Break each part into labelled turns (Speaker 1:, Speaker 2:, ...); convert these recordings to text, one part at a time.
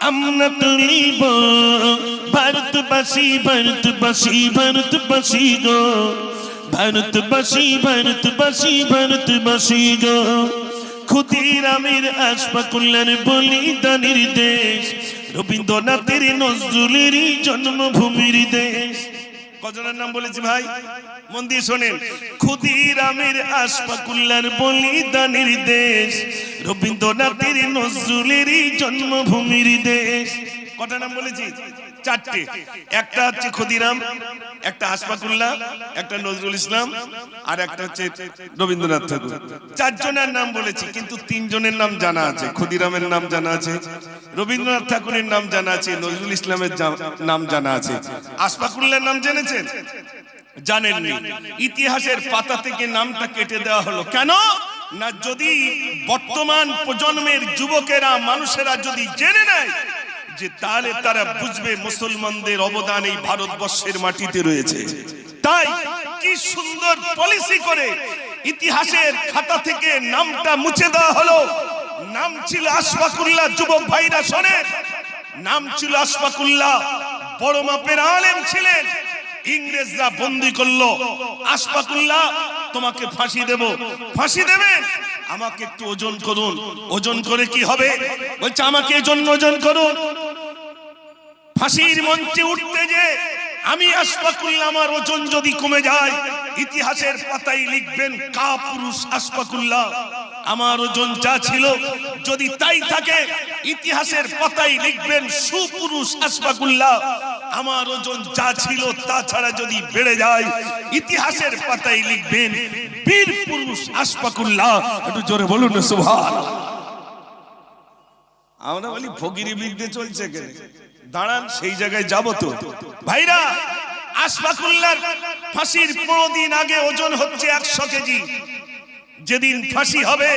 Speaker 1: আমরা তুলিব ভারতবাসী ভারতবাসী ভারতবাসী গো। ভারতবাসী ভারতবাসী ভারতবাসী গো। ক্ষুদিরামের আশফাকুল্লার বলিদানের দেশ, রবীন্দ্রনাথের নজরুলের জন্মভূমির দেশ। কজনের নাম বলেছি ভাই? মন দিয়ে শোনেন। ক্ষুদিরামের আশফাকুল্লার বলিদানের দেশ, রবীন্দ্রনাথের নজরুলের জন্মভূমির দেশ। কটা নাম বলেছি? চারটে। একটা হচ্ছে ক্ষুদিরাম, একটা আশফাকুল্লাহ একটা নজরুল ইসলাম, আর একটা হচ্ছে রবীন্দ্রনাথ ঠাকুর। চারজনের নাম বলেছি, কিন্তু তিনজনের নাম জানা আছে। ক্ষুদিরামের নাম জানা আছে, রবীন্দ্রনাথ ঠাকুরের নাম জানা আছে, নজরুল ইসলামের নাম জানা আছে। আশফাকুল্লাহর নাম জেনেছেন? জানেননি। ইতিহাসের পাতা থেকে নামটা কেটে দেওয়া হলো। কেন? না, যদি বর্তমান প্রজন্মের যুবকেরা, মানুষেরা যদি জেনে নেয় যে তাহলে তারা বুঝবে মুসলমানদের অবদান এই ভারতবর্ষের মাটিতে রয়েছে। তাই কি সুন্দর পলিসি করে ইতিহাসের খাতা থেকে নামটা মুছে দেওয়া হলো। নাম ছিল আশফাকুল্লাহ যুবক ভাইরা শোনেন। নাম ছিল আশফাকুল্লাহ, বড় মাপের আলেম ছিলেন। ইংরেজরা বন্দি করল। আশফাকুল্লাহ, তোমাকে ফাঁসি দেব। ফাঁসি দেবেন? আমাকে একটু ওজন করুন। ওজন করে কি হবে? বলছে, আমাকে এই জন্য ওজন করুন। ফাঁসির মঞ্চে উঠতে যে আমি আশফাকুল্লাহ আমার ওজন যদি কমে যায় ইতিহাসের পাতায় লিখবেন কা পুরুষ আশফাকুল্লাহ। আমার ওজন যা ছিল যদি তাই থাকে ইতিহাসের পাতায় লিখবেন সুপুরুষ আশফাকুল্লাহ। আমার ওজন যা ছিল তাছাড়া যদি বেড়ে যায় ইতিহাসের পাতায় লিখবেন বীর পুরুষ আশফাকুল্লাহ। একটু জোরে বলুন না সুভান আমরা বলি ফকিরি বিদ্যে চলছে কেন? দাঁড়ান, সেই জায়গায় যাব তো। ভাইরা, আশফাকুল্লার ফাঁসির পনেরো দিন আগে ওজন হচ্ছে একশো কেজি। যেদিন ফাঁসি হবে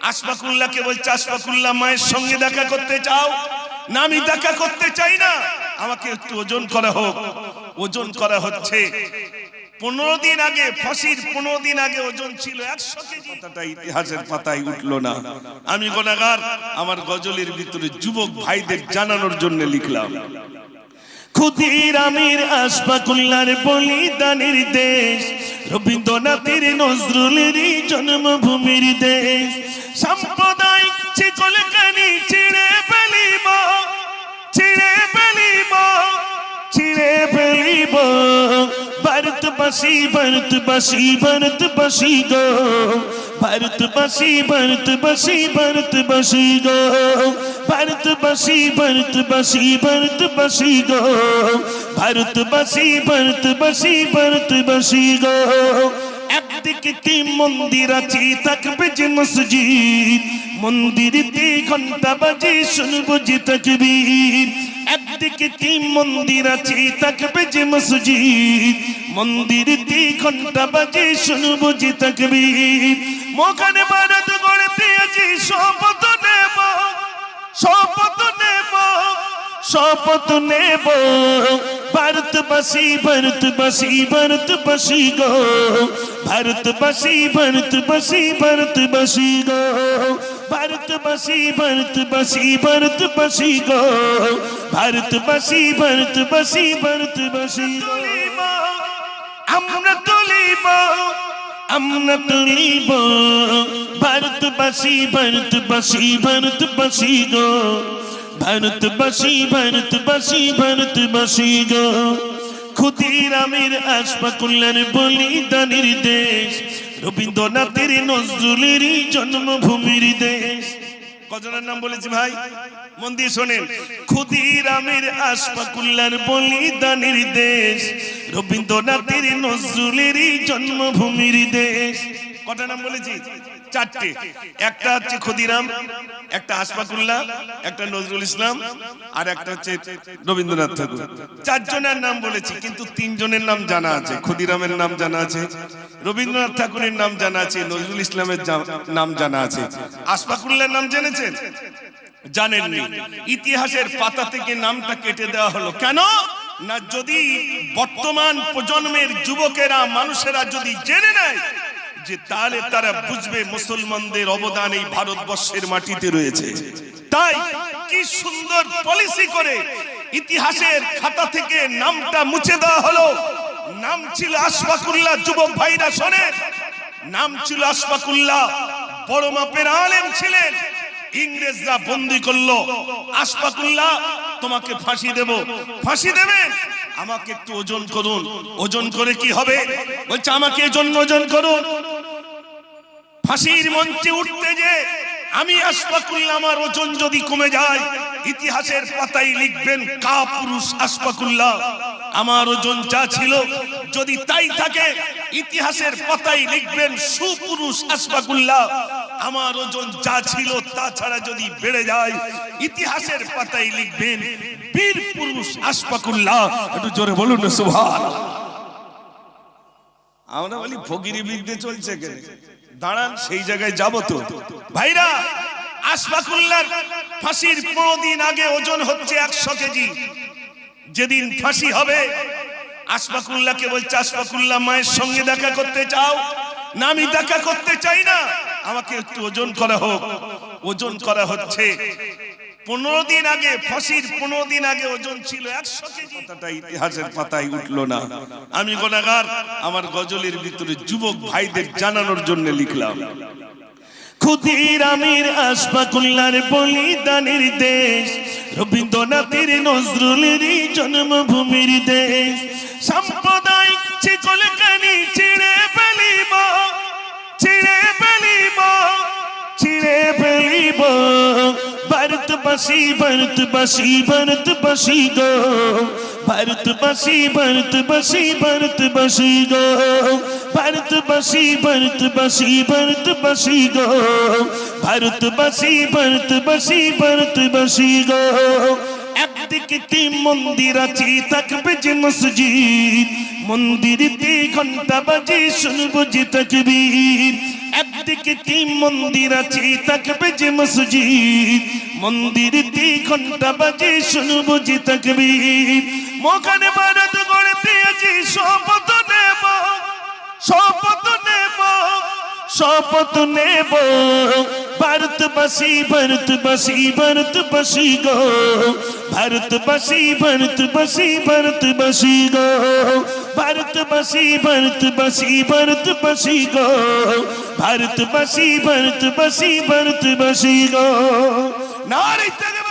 Speaker 1: আশফাকুল্লাহকে বলছে, আশফাকুল্লাহ, মায়ের সঙ্গে দেখা করতে চাও? না, আমি দেখা করতে চাই না। আমাকে একটু ওজন করা হোক। ওজন করা হচ্ছে পনেরো দিন আগে ফাঁসির পনেরো দিন আগে ওজন ছিল একশো কেজি। কথাটা ইতিহাসের পাতায় উঠল না। আমি গোনাগার আমার গজলের ভিতরে যুবক ভাইদের জানানোর জন্য লিখলাম। ক্ষুদিরামের আশফাকুল্লার বলিদানের দেশ রবীন্দ্রনাথের নজরুলের জন্মভূমির দেশ। সাম্প্রদায়িক ভারতবাসী ভারতবাসী ভারতবাসী গো ভারতবাসী ভারতবাসী ভারতবাসী গো ভারতবাসী ভারতবাসী ভারতবাসী গো ভারতবাসী ভারতবাসী ভারতবাসী গো একদিকে মন্দির আছে থাকবে যে মসজিদ মন্দিরতে ঘণ্টা বাজে শুনব যে তকবীর একদিকে মন্দির আছে থাকবে যে মসজিদ মন্দিরতে ঘণ্টা বাজে, শুনব যে তকবীর। মোখানে ভারত গড়তে আছি শপথ নেব শপথ নেব শপথ নেব। ভারতবাসী ভারতবাসী ভারতবাসী গো, ভারতবাসী ভারতবাসী ভারতবাসী গো। ভারতবাসী ভারতবাসী ভারতবাসী গো, ভারতবাসী ভারতবাসী ভারতবাসী তুলিব আমরা তুলিব আমরা তুলিব। ভারতবাসী ভারতবাসী ভারতবাসী গো। ভারতবাসী ভারতবাসী ভারতবাসী গো। ক্ষুদিরামের আশফাকুল্লার বলিদানের দেশ, রবীন্দ্রনাথের নজরুলের জন্মভূমির দেশ। কজনের নাম বলেছি ভাই? মন দিয়ে শোনেন। ক্ষুদিরামের আশফাকুল্লার বলিদানের দেশ, রবীন্দ্রনাথের নজরুলের জন্মভূমির দেশ। কটা নাম বলেছি?
Speaker 2: চারটে। একটা হচ্ছে ক্ষুদিরাম, একটা আশফাকুল্লাহ একটা নজরুল ইসলাম, আর একটা হচ্ছে রবীন্দ্রনাথ ঠাকুর। চারজনের নাম বলেছি, কিন্তু তিনজনের নাম জানা আছে। ক্ষুদিরামের নাম জানা আছে, রবীন্দ্রনাথ ঠাকুরের নাম জানা আছে, নজরুল ইসলামের নাম জানা আছে। আশফাকুল্লাহর নাম জেনেছেন? জানেননি। ইতিহাসের পাতা থেকে নামটা কেটে দেওয়া হলো। কেন? না, যদি বর্তমান প্রজন্মের যুবকেরা, মানুষেরা যদি জেনে নেয় যে তাহলে তারা বুঝবে মুসলমানদের অবদান এই ভারতবর্ষের মাটিতে রয়েছে। তাই কি সুন্দর পলিসি করে ইতিহাসের খাতা থেকে নামটা মুছে দেওয়া হলো। নাম ছিল আশফাকুল্লাহ যুবক ভাইরা শোনেন। নাম ছিল আশফাকুল্লাহ, বড় মাপের আলেম ছিলেন। ইংরেজরা বন্দি করল। আশফাকুল্লাহ, তোমাকে ফাঁসি দেব। ফাঁসি দেবেন? আমাকে একটু ওজন করুন। ওজন করে কি হবে? বলছে, আমাকে এজন ওজন করুন। ফাঁসির মঞ্চে উঠতে যে আমি আশফাকুল্লাহ আমার ওজন যদি কমে যায়, ইতিহাসের পাতায় লিখবেন, কা পুরুষ আশফাকুল্লাহ আমার ওজন যা ছিল যদি তাই থাকে, ইতিহাসের পাতায় লিখবেন, সুপুরুষ আশফাকুল্লাহ আমার ওজন যা ছিল তাছাড়া যদি বেড়ে যায়, ইতিহাসের পাতায় লিখবেন, বীর পুরুষ আশফাকুল্লাহ একটু জোরে বলুন না সুবহান আমরা বলি, ফকিরি বিদ্যে চলছে কেন? দাঁড়ান, সেই জায়গায় যাব তো। ভাইরা, আশফাকুল্লার ফাঁসির পনেরো দিন আগে ওজন হচ্ছে একশো কেজি। যেদিন ফাঁসি হবে, আশফাকুল্লাহকে বলছে, আশফাকুল্লাহ, মায়ের সঙ্গে দেখা করতে চাও? না, আমি দেখা করতে চাই না। আমাকে একটু ওজন করা হোক। ওজন করা হচ্ছে। পনেরো দিন আগে ফাঁসির পনেরো দিন আগে ওজন ছিল একশো কেজি। কথাটা ইতিহাসের পাতায় উঠল না। আমি গোনাগার আমার গজলের ভিতরে যুবক ভাইদের জানানোর জন্য লিখলাম।
Speaker 1: ক্ষুদিরামের আশফাকুল্লার বলিদানের দেশ রবীন্দ্রনাথের নজরুলের জন্মভূমির দেশ। সাম্প্রদায়িক চিকলকানি ছিঁড়ে ফেলিব ছিঁড়ে ভারতবাসী ভারতবাসী ভারতবাসী গো ভারতবাসী ভারতবাসী ভারতবাসী গো ভারতবাসী ভারতবাসী ভারতবাসী গো ভারতবাসী ভারতবাসী ভারতবাসী গো একদিকে মন্দির আছে থাকবে যে মসজিদ মন্দিরেতে ঘণ্টা বাজে শুনব যে তকবীর একদিকে মন্দির আছে থাকবে যে মসজিদ মন্দিরেতে ঘণ্টা বাজে, শুনব যে তকবীর। মোখানে ভারত গড়তে আছি শপথ নেব শপথ নেব শপথ নেব। ভারতবাসী ভারতবাসী ভারতবাসী গো, ভারতবাসী ভারতবাসী ভারতবাসী গো। ভারতবাসী ভারতবাসী ভারতবাসী গো, ভারতবাসী ভারতবাসী ভারতবাসী গো। নারী থেকে